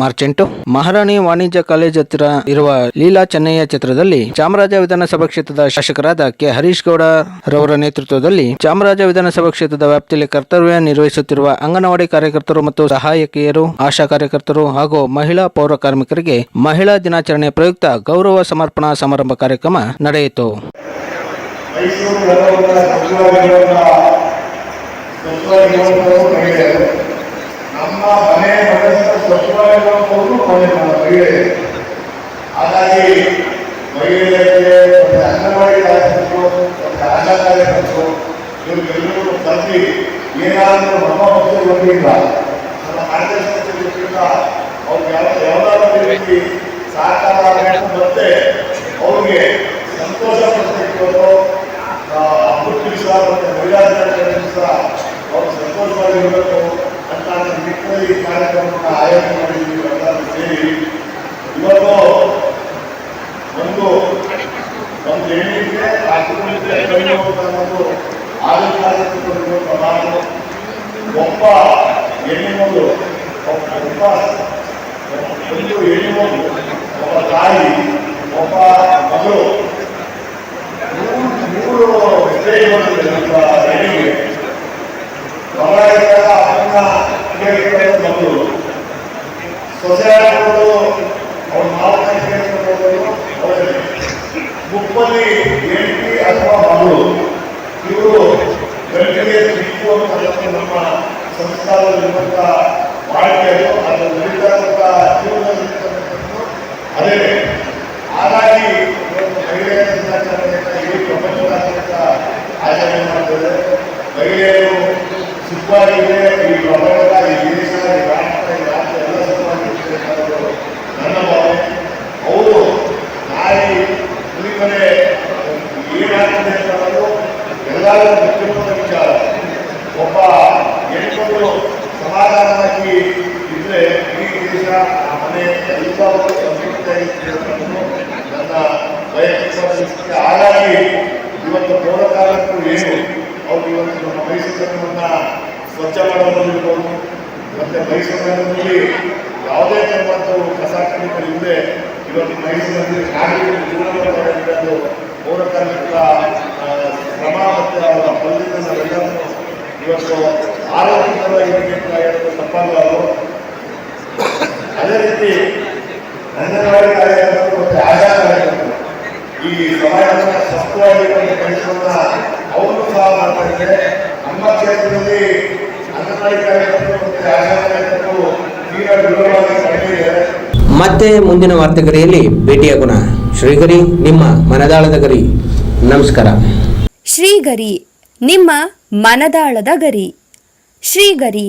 March ಎಂಟು ಮಹಾರಾಣಿ ವಾಣಿಜ್ಯ college ಹತ್ತಿರ ಇರುವ ಲೀಲಾ ಚೆನ್ನಯ್ಯ ಚಿತ್ರದಲ್ಲಿ ಚಾಮರಾಜ ವಿಧಾನಸಭಾ ಕ್ಷೇತ್ರದ ಶಾಸಕರಾದ ಕೆ. ಹರೀಶ್ ಗೌಡ ರವರ ನೇತೃತ್ವದಲ್ಲಿ ಚಾಮರಾಜ ವಿಧಾನಸಭಾ ಕ್ಷೇತ್ರದ ವ್ಯಾಪ್ತಿಯಲ್ಲಿ ಕರ್ತವ್ಯ ನಿರ್ವಹಿಸುತ್ತಿರುವ ಅಂಗನವಾಡಿ ಕಾರ್ಯಕರ್ತರು ಮತ್ತು ಸಹಾಯಕಿಯರು, ಆಶಾ ಕಾರ್ಯಕರ್ತರು ಹಾಗೂ ಮಹಿಳಾ ಪೌರ ಕಾರ್ಮಿಕರಿಗೆ ಮಹಿಳಾ ದಿನಾಚರಣೆ ಪ್ರಯುಕ್ತ ಗೌರವ ಸಮರ್ಪಣಾ ಸಮಾರಂಭ ಕಾರ್ಯಕ್ರಮ ನಡೆಯಿತು. ಮೈಸೂರು ಮನಸ್ಸು ಸ್ವಚ್ಛವಾಗಿರುವಂಥವರು ಮನೆ ಮಹಿಳೆಯರು ಹಾಗಾಗಿ ಮಹಿಳೆಯರಿಗೆ ಮತ್ತು ಅಂಗನವಾಡಿ ಕಾರ್ಯಕರ್ತರು ಮತ್ತು ಆಶಾ ಕಾರ್ಯಕರ್ತರು ಇವರಿಗೆಲ್ಲರೂ ಕಲ್ತಿ ಏನಾದರೂ ನಮ್ಮ ಪಕ್ಷ ಬಂದಿಲ್ಲ ನಮ್ಮ ಕಾರ್ಯದರ್ಶಿಗಳಿಂದ ಅವ್ರಿಗೆ ಯಾವ ಯಾವುದಾದ್ರೂ ರೀತಿ ಸಹಕಾರ ಆಗಬೇಕು ಮತ್ತೆ ಅವ್ರಿಗೆ ಸಂತೋಷ ಪಡಿಸಬೇಕು ಹಬ್ಬದ ದಿವಸ ಮತ್ತು ಮಹಿಳಾ ದಿನಾಚರಣೆ ದಿವಸ ಅವ್ರು ಸಂತೋಷವಾಗಿರಬೇಕು ಅಂತ ನನ್ನ ನಿಟ್ಟಿನಲ್ಲಿ ಈ ಕಾರ್ಯಕ್ರಮವನ್ನು ಆಯೋಜನೆ ಮಾಡಿದ್ದೀವಿ ಎಲ್ಲರೂ ಸೇರಿ ಇವತ್ತು ಒಂದು ಒಂದು ಹೆಣ್ಣಿಗೆ ರಾಷ್ಟ್ರಪತಿ ಕಡಿಮೆ ಅನ್ನೋದು ನಾನು ಒಬ್ಬ ಹೆಣ್ಣು ಒಬ್ಬ ಸೊಸೆ ಅವ್ರ ಮಾವನ ಕೇಳಿಕೊಳ್ಳೋದು ಅವರೇ ಎಂಟಿ ಅಥವಾ ಏನಾಗ್ತದೆ ಅಂತ ಅನ್ನೋದು ಎಲ್ಲರೂ ಮುಖ್ಯವಾದ ವಿಚಾರ. ಒಬ್ಬ ಹೆಣ್ಮಗಳು ಸಮಾಧಾನವಾಗಿ ಇದ್ರೆ ಈ ದೇಶ ಮನೆ ಸಂತೃಪ್ತಿಯಾಗಿರ್ತಕ್ಕಂಥದ್ದು ನನ್ನ ವೈಯಕ್ತಿಕ ಹಾಗಾಗಿ ಇವತ್ತು ಪೌರ ಕಾರ್ಮಿಕರು ಏನು? ಅವರು ಇವತ್ತು ನಮ್ಮ ಮೈಸೂರನ್ನು ಸ್ವಚ್ಛ ಮಾಡೋದಿರ್ಬೋದು ಮತ್ತೆ ಮೈಸೂರಿನಲ್ಲಿ ಯಾವುದೇ ತರದ್ದು ಕಸ ಕಡಿಮೆ ಇವತ್ತು ಮೈಸೂರಿನಲ್ಲಿ ನಾಗರಿಕರ ಜೀವನ ತಪ್ಪಾಗಲಾರದು ಅದೇ ರೀತಿ ಅಂಗನವಾಡಿ ಕಾರ್ಯಕರ್ತರು ಮತ್ತು ಆಶಾ ಕಾರ್ಯಕರ್ತರು ಈ ಸಮಾಜವನ್ನು ಸ್ವಸ್ಥವಾಗಿ ಕೆಲಸವನ್ನ ಅವರು ಸಹ ಮಾಡ್ತಾ ನಮ್ಮ ಕ್ಷೇತ್ರದಲ್ಲಿ ಅಂಗನವಾಡಿ ಕಾರ್ಯಕರ್ತರು ಮತ್ತು ಆಶಾ ಕಾರ್ಯಕರ್ತರು ತೀರಾ ವಿವರವಾಗಿ ಕಡಿಮೆ ಇದ್ದಾರೆ ಮತ್ತೆ ಮುಂದಿನ ವಾರ್ತೆಗರಿಯಲ್ಲಿ ಭೇಟಿಯಾಗೋಣ ಶ್ರೀಗರಿ ನಿಮ್ಮ ಮನದಾಳದ ಗರಿ. ನಮಸ್ಕಾರ. ಶ್ರೀಗರಿ ನಿಮ್ಮ ಮನದಾಳದ ಗರಿ. ಶ್ರೀಗರಿ